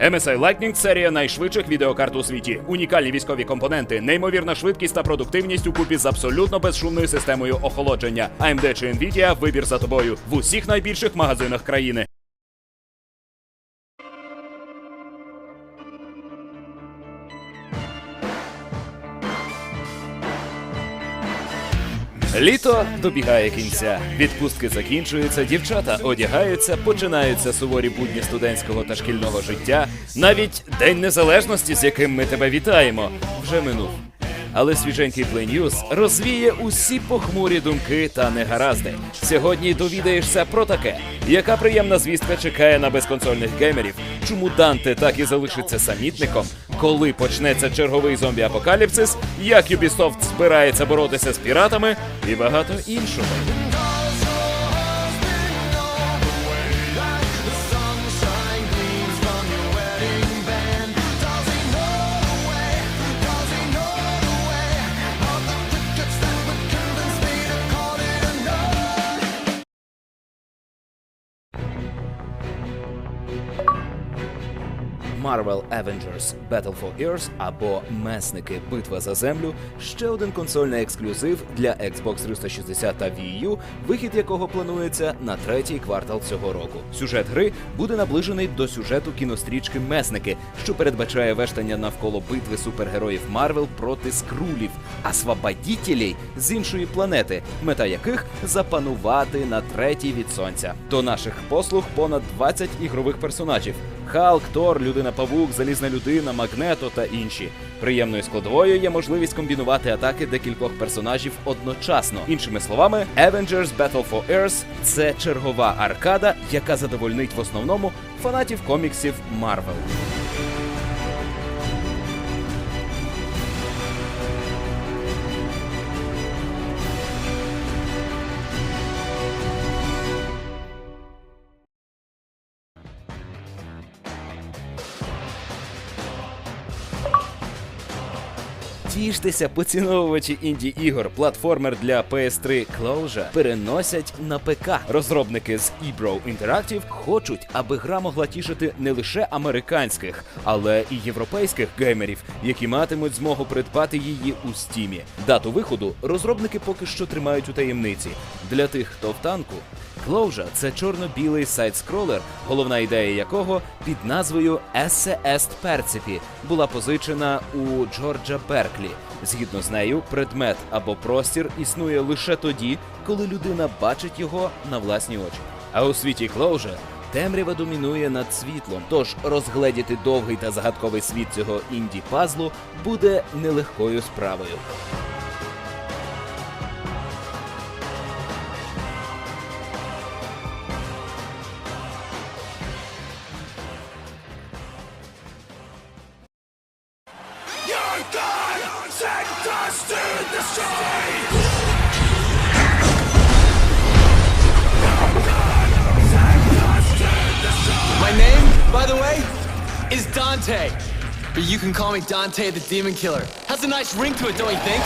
MSI Lightning – серія найшвидших відеокарт у світі. Унікальні військові компоненти, неймовірна швидкість та продуктивність у купі з абсолютно безшумною системою охолодження. AMD чи Nvidia – вибір за тобою в усіх найбільших магазинах країни. Літо добігає кінця. Відпустки закінчуються, дівчата одягаються, починаються суворі будні студентського та шкільного життя. Навіть День Незалежності, з яким ми тебе вітаємо, вже минув. Але свіженький плейнюс розвіє усі похмурі думки та негаразди. Сьогодні довідаєшся про таке, яка приємна звістка чекає на безконсольних геймерів, чому Данте так і залишиться самітником, коли почнеться черговий зомбі-апокаліпсис, як Ubisoft збирається боротися з піратами і багато іншого. Marvel Avengers Battle for Earth або Месники Битва за землю ще один консольний ексклюзив для Xbox 360 та Wii U, вихід якого планується на третій квартал цього року. Сюжет гри буде наближений до сюжету кінострічки Месники, що передбачає вештання навколо битви супергероїв Марвел проти скрулів, освободітелей з іншої планети, мета яких запанувати на третій від сонця. До наших послуг понад 20 ігрових персонажів. Халк, Тор, Людина Павук, Залізна людина, Магнето та інші. Приємною складовою є можливість комбінувати атаки декількох персонажів одночасно. Іншими словами, Avengers Battle for Earth – це чергова аркада, яка задовольнить в основному фанатів коміксів Марвел. Тіштеся, поціновувачі інді ігор, платформер для PS3 Closure переносять на ПК. Розробники з eBro Interactive хочуть, аби гра могла тішити не лише американських, але і європейських геймерів, які матимуть змогу придбати її у стімі. Дату виходу розробники поки що тримають у таємниці. Для тих, хто в танку, Closure – це чорно-білий сайт-скролер, головна ідея якого під назвою Est Percipi була позичена у Джорджа Берклі. Згідно з нею, предмет або простір існує лише тоді, коли людина бачить його на власні очі. А у світі Closure темрява домінує над світлом, тож розгледіти довгий та загадковий світ цього інді пазлу буде нелегкою справою. By the way, is Dante. But you can call me Dante the Demon Killer. Has a nice ring to it, don't you think?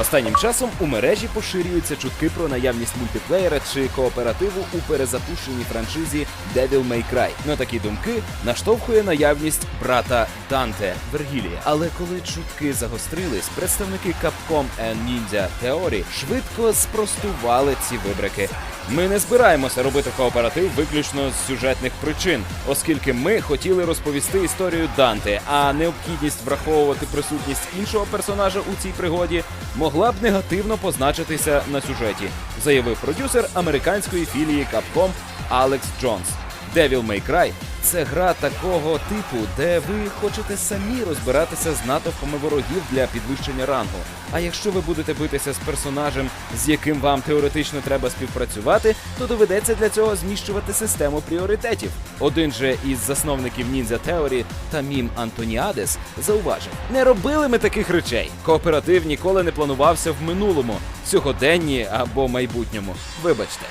Останнім часом у мережі поширюються чутки про наявність мультиплеєра чи кооперативу у перезапущеній франшизі Devil May Cry. На такі думки наштовхує наявність брата Данте Вергілія. Але коли чутки загострились, представники Capcom and Ninja Theory швидко спростували ці вибрики. Ми не збираємося робити кооператив виключно з сюжетних причин, оскільки ми хотіли розповісти історію Данте, а необхідність враховувати присутність іншого персонажа у цій пригоді могла б негативно позначитися на сюжеті, заявив продюсер американської філії Capcom Алекс Джонс. Devil May Cry – це гра такого типу, де ви хочете самі розбиратися з натовпами ворогів для підвищення рангу. А якщо ви будете битися з персонажем, з яким вам теоретично треба співпрацювати, то доведеться для цього зміщувати систему пріоритетів. Один же із засновників Ninja Theory Тамім Антоніадес зауважив: не робили ми таких речей. Кооператив ніколи не планувався в минулому, сьогоденні або майбутньому. Вибачте.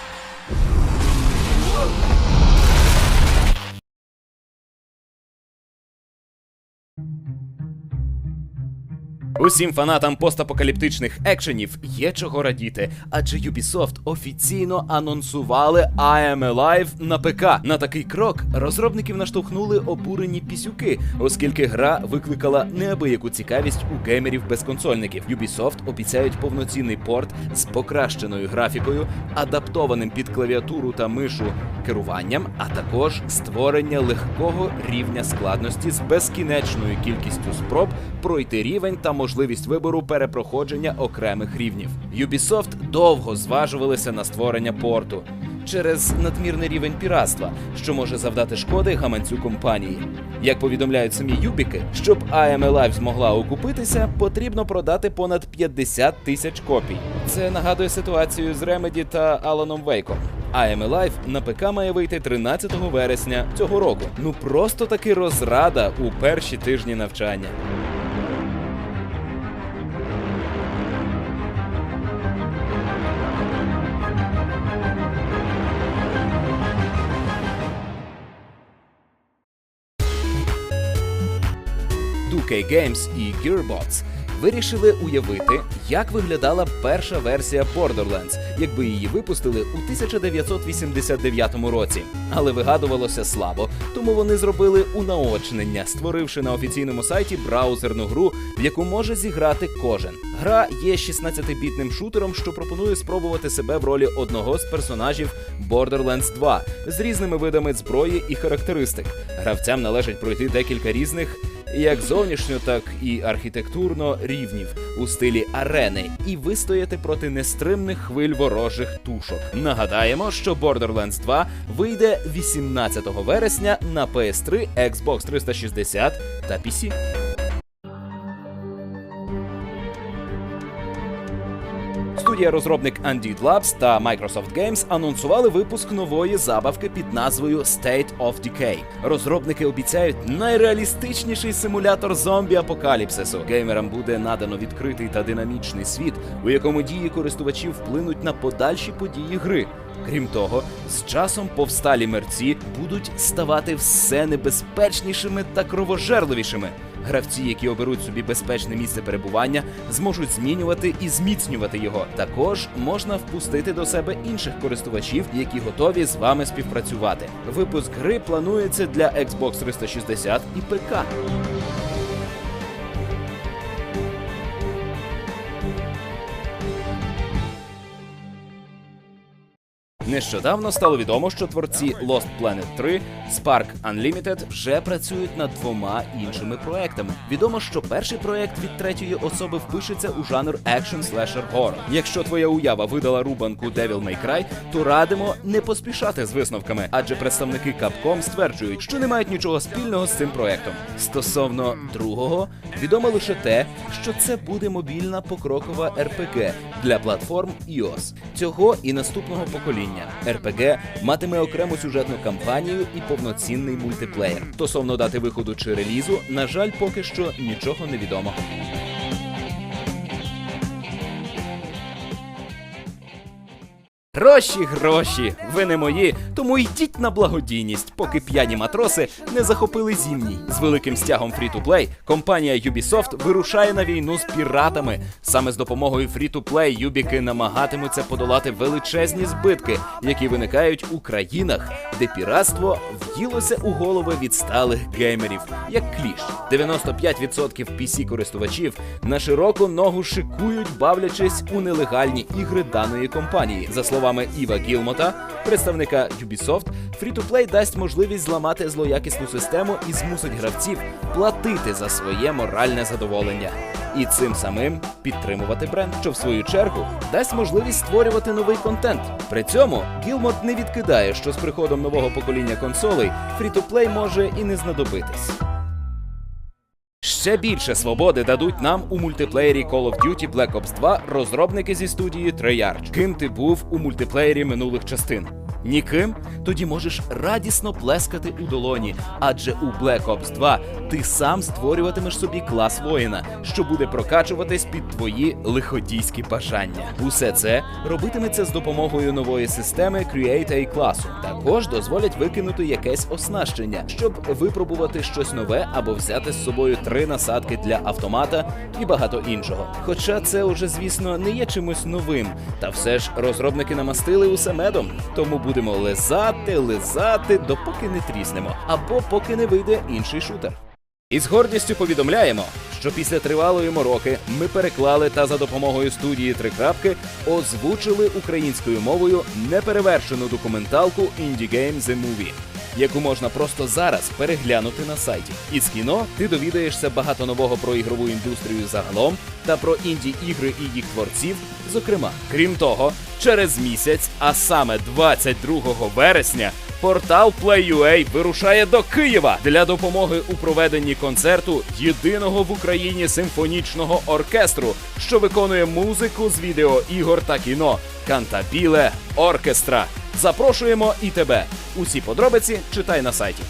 Усім фанатам постапокаліптичних екшенів є чого радіти, адже Ubisoft офіційно анонсували I Am Alive на ПК. На такий крок розробників наштовхнули обурені пісюки, оскільки гра викликала неабияку цікавість у геймерів безконсольників. Ubisoft обіцяють повноцінний порт з покращеною графікою, адаптованим під клавіатуру та мишу керуванням, а також створення легкого рівня складності з безкінечною кількістю спроб пройти рівень та можливість вибору перепроходження окремих рівнів. Ubisoft довго зважувалися на створення порту через надмірний рівень піратства, що може завдати шкоди гаманцю компанії. Як повідомляють самі Юбіки, щоб I Am Alive змогла окупитися, потрібно продати понад 50 тисяч копій. Це нагадує ситуацію з Remedy та Аланом Вейком. I Am Alive на ПК має вийти 13 вересня цього року. Ну просто таки розрада у перші тижні навчання. Duke Games і Gearbox вирішили уявити, як виглядала перша версія Borderlands, якби її випустили у 1989 році. Але вигадувалося слабо, тому вони зробили унаочнення, створивши на офіційному сайті браузерну гру, в яку може зіграти кожен. Гра є 16-бітним шутером, що пропонує спробувати себе в ролі одного з персонажів Borderlands 2 з різними видами зброї і характеристик. Гравцям належить пройти декілька різних як зовнішньо, так і архітектурно рівнів у стилі арени і вистояти проти нестримних хвиль ворожих тушок. Нагадаємо, що Borderlands 2 вийде 18 вересня на PS3, Xbox 360 та PC. Студія розробник Undead Labs та Microsoft Games анонсували випуск нової забавки під назвою State of Decay. Розробники обіцяють найреалістичніший симулятор зомбі апокаліпсису. Геймерам буде надано відкритий та динамічний світ, у якому дії користувачів вплинуть на подальші події гри. Крім того, з часом повсталі мерці будуть ставати все небезпечнішими та кровожерливішими. Гравці, які оберуть собі безпечне місце перебування, зможуть змінювати і зміцнювати його. Також можна впустити до себе інших користувачів, які готові з вами співпрацювати. Випуск гри планується для Xbox 360 і ПК. Нещодавно стало відомо, що творці Lost Planet 3 Spark Unlimited вже працюють над двома іншими проектами. Відомо, що перший проект від третьої особи впишеться у жанр екшн слешер horror. Якщо твоя уява видала рубанку Devil May Cry, то радимо не поспішати з висновками, адже представники Capcom стверджують, що не мають нічого спільного з цим проектом. Стосовно другого, відомо лише те, що це буде мобільна покрокова RPG для платформ iOS цього і наступного покоління. RPG матиме окрему сюжетну кампанію і повноцінний мультиплеєр. Стосовно дати виходу чи релізу, на жаль, поки що нічого не відомо. Гроші, гроші, ви не мої, тому йдіть на благодійність, поки п'яні матроси не захопили зімній. З великим стягом Free-to-Play компанія Ubisoft вирушає на війну з піратами. Саме з допомогою Free-to-Play юбіки намагатимуться подолати величезні збитки, які виникають у країнах, де піратство в'їлося у голови відсталих геймерів, як кліш. 95% PC-користувачів на широку ногу шикують, бавлячись у нелегальні ігри даної компанії. За словами Іва Гілмота, представника Ubisoft, Free-to-Play дасть можливість зламати злоякісну систему і змусить гравців платити за своє моральне задоволення. І цим самим підтримувати бренд, що в свою чергу дасть можливість створювати новий контент. При цьому Гілмот не відкидає, що з приходом нового покоління консолей Free-to-Play може і не знадобитись. Ще більше свободи дадуть нам у мультиплеєрі Call of Duty Black Ops 2 розробники зі студії Treyarch. Ким ти був у мультиплеєрі минулих частин? Ніким? Тоді можеш радісно плескати у долоні, адже у Black Ops 2 ти сам створюватимеш собі клас воїна, що буде прокачуватись під твої лиходійські бажання. Усе це робитиметься з допомогою нової системи Create a класу. Також дозволять викинути якесь оснащення, щоб випробувати щось нове або взяти з собою три насадки для автомата і багато іншого. Хоча це уже, звісно, не є чимось новим, та все ж розробники намастили усе медом, тому будемо лизати, лизати, допоки не тріснемо, або поки не вийде інший шутер. І з гордістю повідомляємо, що після тривалої мороки ми переклали та за допомогою студії три крапки озвучили українською мовою неперевершену документалку Indie Game The Movie, яку можна просто зараз переглянути на сайті. Із кіно ти довідаєшся багато нового про ігрову індустрію загалом та про інді ігри і їх творців. Зокрема, крім того, через місяць, а саме 22 вересня, Портал Play.ua вирушає до Києва для допомоги у проведенні концерту єдиного в Україні симфонічного оркестру, що виконує музику з відеоігор та кіно Кантабіле Оркестра. Запрошуємо і тебе. Усі подробиці читай на сайті.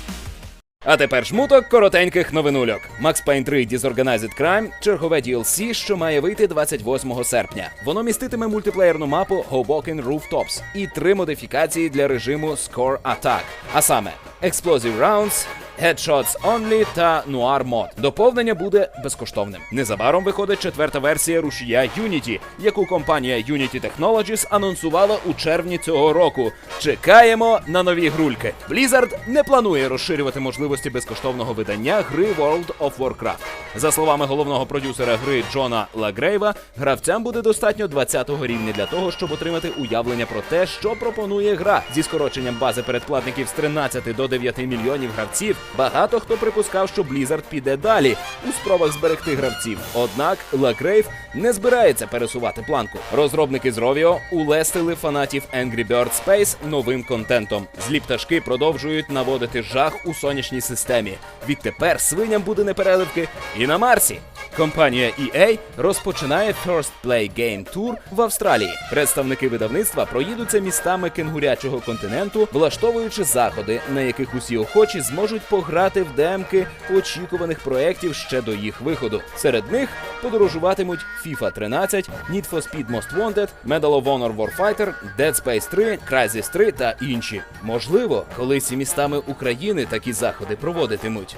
А тепер жмуток коротеньких новинульок. Max Payne 3 Disorganized Crime – чергове DLC, що має вийти 28 серпня. Воно міститиме мультиплеєрну мапу Hoboken Rooftops і три модифікації для режиму Score Attack, а саме Explosive Rounds, Headshots Only та Noir Mod. Доповнення буде безкоштовним. Незабаром виходить четверта версія рушія Unity, яку компанія Unity Technologies анонсувала у червні цього року. Чекаємо на нові грульки. Blizzard не планує розширювати можливості безкоштовного видання гри World of Warcraft. За словами головного продюсера гри Джона Лагрейва, гравцям буде достатньо 20-го рівня для того, щоб отримати уявлення про те, що пропонує гра зі скороченням бази передплатників з 13 до 9 мільйонів гравців. Багато хто припускав, що Blizzard піде далі у спробах зберегти гравців. Однак Лагрейв не збирається пересувати планку. Розробники з Rovio улестили фанатів Angry Bird Space новим контентом. Злі пташки продовжують наводити жах у сонячній системі. Відтепер свиням буде непереливки на Марсі. Компанія EA розпочинає First Play Game Tour в Австралії. Представники видавництва проїдуться містами кенгурячого континенту, влаштовуючи заходи, на яких усі охочі зможуть пограти в демки очікуваних проєктів ще до їх виходу. Серед них подорожуватимуть FIFA 13, Need for Speed Most Wanted, Medal of Honor Warfighter, Dead Space 3, Crysis 3 та інші. Можливо, колись і містами України такі заходи проводитимуть.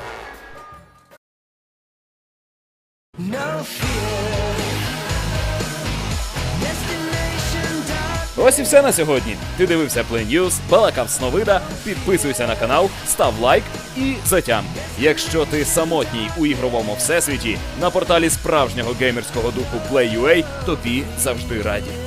Ось і все на сьогодні. Ти дивився Play News, балакав Сновида, підписуйся на канал, став лайк і затям. Якщо ти самотній у ігровому всесвіті, на порталі справжнього геймерського духу Play.ua тобі завжди раді.